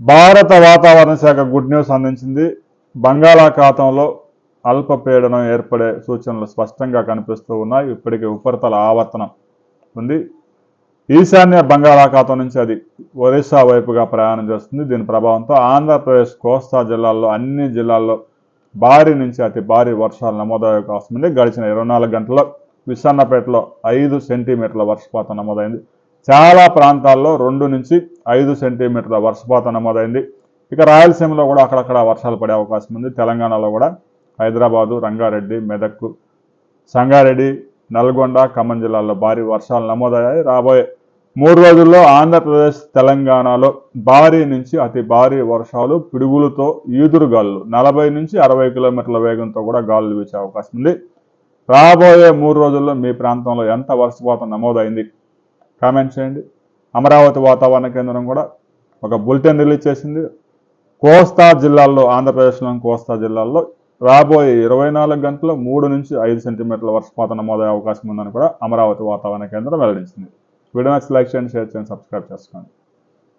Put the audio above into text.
భారత వాతావరణ శాఖ గుడ్ న్యూస్ అందించింది. బంగాళాఖాతంలో అల్పపీడనం ఏర్పడే సూచనలు స్పష్టంగా కనిపిస్తూ ఉన్నాయి. ఇప్పటికే ఉపరితల ఆవర్తనం ఉంది. ఈశాన్య బంగాళాఖాతం నుంచి అది ఒరిస్సా వైపుగా ప్రయాణం చేస్తుంది. దీని ప్రభావంతో ఆంధ్రప్రదేశ్ కోస్తా జిల్లాల్లో అన్ని జిల్లాల్లో భారీ నుంచి అతి భారీ వర్షాలు నమోదయ్యే అవకాశం ఉంది. గడిచిన ఇరవై నాలుగు గంటల్లో విశాన్నపేటలో ఐదు సెంటీమీటర్ల వర్షపాతం నమోదైంది. చాలా ప్రాంతాల్లో రెండు నుంచి ఐదు సెంటీమీటర్ల వర్షపాతం నమోదైంది. ఇక రాయలసీమలో కూడా అక్కడక్కడ వర్షాలు పడే అవకాశం ఉంది. తెలంగాణలో కూడా హైదరాబాదు రంగారెడ్డి మెదక్ సంగారెడ్డి నల్గొండ ఖమ్మం జిల్లాల్లో భారీ వర్షాలు నమోదయ్యాయి. రాబోయే మూడు రోజుల్లో ఆంధ్రప్రదేశ్ తెలంగాణలో భారీ నుంచి అతి భారీ వర్షాలు పిడుగులతో ఈదురుగాలు నలభై నుంచి అరవై కిలోమీటర్ల వేగంతో కూడా గాలులు వీచే అవకాశం ఉంది. రాబోయే మూడు రోజుల్లో మీ ప్రాంతంలో ఎంత వర్షపాతం నమోదైంది? కామెంట్ చేయండి. అమరావతి వాతావరణ కేంద్రం కూడా ఒక బులెటిన్ రిలీజ్ చేసింది. కోస్తా జిల్లాల్లో ఆంధ్రప్రదేశ్లోని కోస్తా జిల్లాల్లో రాబోయే ఇరవై నాలుగు గంటల్లో మూడు నుంచి ఐదు సెంటీమీటర్ల వర్షపాతం నమోదయ్యే అవకాశం ఉందని కూడా అమరావతి వాతావరణ కేంద్రం వెల్లడించింది. వీడియో నచ్చి లైక్ చేయండి షేర్ చేయండి సబ్స్క్రైబ్ చేసుకోండి.